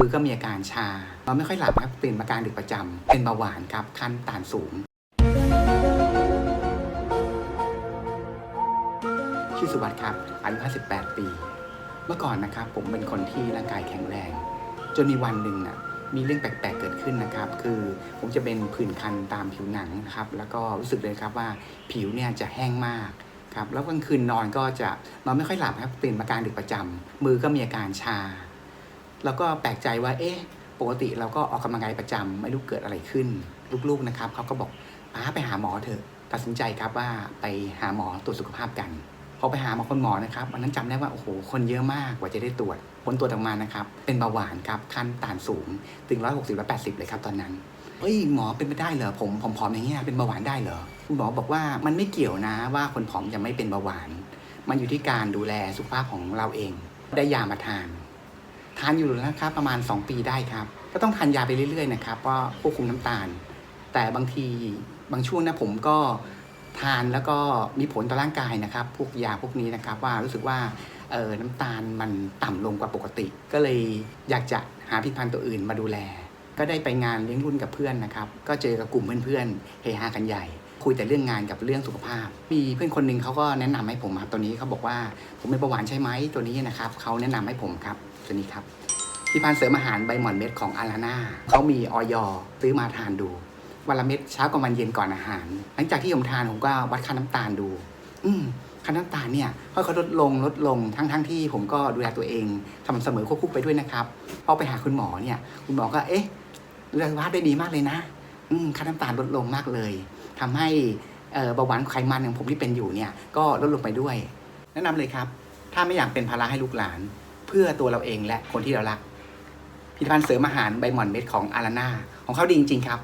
มือก็มีอาการชาเราไม่ค่อยหลับครับเป็นอาการดึกประจำเป็นเบาหวานครับขั้นตานสูงชื่อสุวัสดิ์ครับอายุ58 ปี เมื่อก่อนนะครับผมเป็นคนที่ร่างกายแข็งแรง จนมีวันหนึ่งน่ะมีเรื่องแปลกๆเกิดขึ้นนะครับ คือผมจะเป็นผื่นคันตามผิวหนังนะครับ แล้วก็รู้สึกเลยครับว่าผิวเนี่ยจะแห้งมากครับ แล้วกลางคืนนอนก็จะนอนไม่ค่อยหลับครับเป็นอาการดึกประจำมือก็มีอาการชา แล้วก็แปลกใจว่า เอ๊ะ ปกติเราก็ออกกำลังกายประจำไม่รู้เกิดอะไรขึ้น ลูกๆนะครับเขาก็บอกป้าไปหาหมอเถอะ ตัดสินใจครับว่าไปหาหมอตรวจสุขภาพกันพอไปหาหมอคนหมอนะครับวันนั้นจำได้ว่าโอ้โหคนเยอะมากกว่าจะได้ตรวจผลตรวจออกมานะครับ เป็นเบาหวานครับขั้นต่านสูงถึงร้อยหกสิบร้อยแปดสิบเลยครับตอนนั้นเฮ้ยหมอเป็นไปได้เหรอผมผมผอมอย่างเงี้ยเป็นเบาหวานได้เหรอคุณหมอบอกว่ามันไม่เกี่ยวนะว่าคนผอมจะไม่เป็นเบาหวาน มันอยู่ที่การดูแลสุขภาพของเราเอง ได้ยามาทาน ทานอยู่นะครับประมาณ 2 ปีได้ครับ ก็ต้องทานยาไปเรื่อยๆนะครับว่าควบคุมน้ำตาล แต่บางทีบางช่วงนะผมก็ทานแล้วก็มีผลต่อร่างกายนะครับ พวกยาพวกนี้นะครับ ว่ารู้สึกว่าเออน้ำตาลมันต่ำลงกว่าปกติ ก็เลยอยากจะหาผลิตภัณฑ์ตัวอื่นมาดูแล ก็ได้ไปงานเลี้ยงรุ่นกับเพื่อนนะครับ ก็เจอกับกลุ่มเพื่อนๆเฮฮากันใหญ่ คุยแต่เรื่องงานกับเรื่องสุขภาพ มีเพื่อนคนหนึ่งเขาก็แนะนำให้ผมครับตัวนี้เขาบอกว่าผมเป็นเบาหวานใช่ไหมตัวนี้นะครับเขาแนะนำให้ผมครับตัวนี้ครับที่พันเสริมอาหารใบหม่อนเม็ดของอาราน่าเขามีออยซื้อมาทานดูวันละเม็ดเช้ากับวันเย็นก่อนอาหาร หลังจากที่ผมทานผมก็วัดค่าน้ำตาลดู อืมค่าน้ำตาลเนี่ยค่อยๆลดลงลดลงทั้งๆทที่ผมก็ดูแลตัวเองทำเสมอควบคู่ไปด้วยนะครับพอไปหาคุณหมอเนี่ยคุณหมอก็เอ๊ะดูแลสุขภาพได้ดีมากเลยนะ ค่าน้ำตาลลดลงมากเลยทำให้เบาหวานไขมันของผมที่เป็นอยู่เนี่ยก็ลดลงไปด้วย แนะนำเลยครับ ถ้าไม่อยากเป็นภาระให้ลูกหลาน เพื่อตัวเราเองและคนที่เรารักผลิตภัณฑ์เสริมอาหารใบหม่อนเม็ดของอาราน่าของเขาดีจริงๆครับ